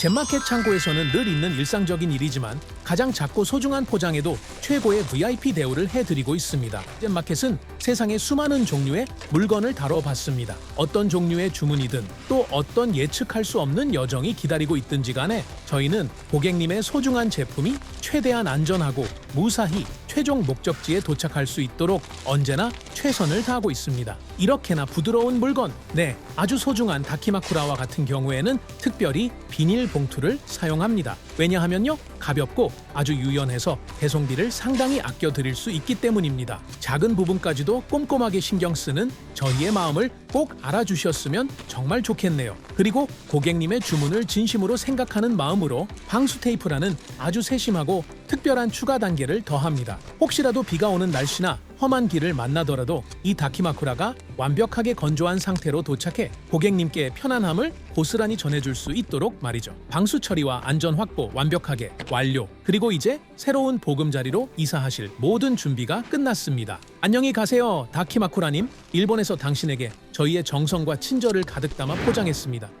젠마켓 창고에서는 늘 있는 일상적인 일이지만 가장 작고 소중한 포장에도 최고의 VIP 대우를 해드리고 있습니다. 젠마켓은 세상의 수많은 종류의 물건을 다뤄봤습니다. 어떤 종류의 주문이든 또 어떤 예측할 수 없는 여정이 기다리고 있든지 간에 저희는 고객님의 소중한 제품이 최대한 안전하고 무사히 최종 목적지에 도착할 수 있도록 언제나 최선을 다하고 있습니다. 이렇게나 부드러운 물건, 네, 아주 소중한 다키마쿠라와 같은 경우에는 특별히 비닐 봉투를 사용합니다. 왜냐하면요, 가볍고 아주 유연해서 배송비를 상당히 아껴 드릴 수 있기 때문입니다. 작은 부분까지도 꼼꼼하게 신경 쓰는 저희의 마음을 꼭 알아주셨으면 정말 좋겠네요. 그리고 고객님의 주문을 진심으로 생각하는 마음으로 방수 테이프라는 아주 세심하고 특별한 추가 단계를 더합니다. 혹시라도 비가 오는 날씨나 험한 길을 만나더라도 이 다키마쿠라가 완벽하게 건조한 상태로 도착해 고객님께 편안함을 고스란히 전해줄 수 있도록 말이죠. 방수 처리와 안전 확보 완벽하게 완료. 그리고 이제 새로운 보금자리로 이사하실 모든 준비가 끝났습니다. 안녕히 가세요, 다키마쿠라님. 일본에서 당신에게 저희의 정성과 친절을 가득 담아 포장했습니다.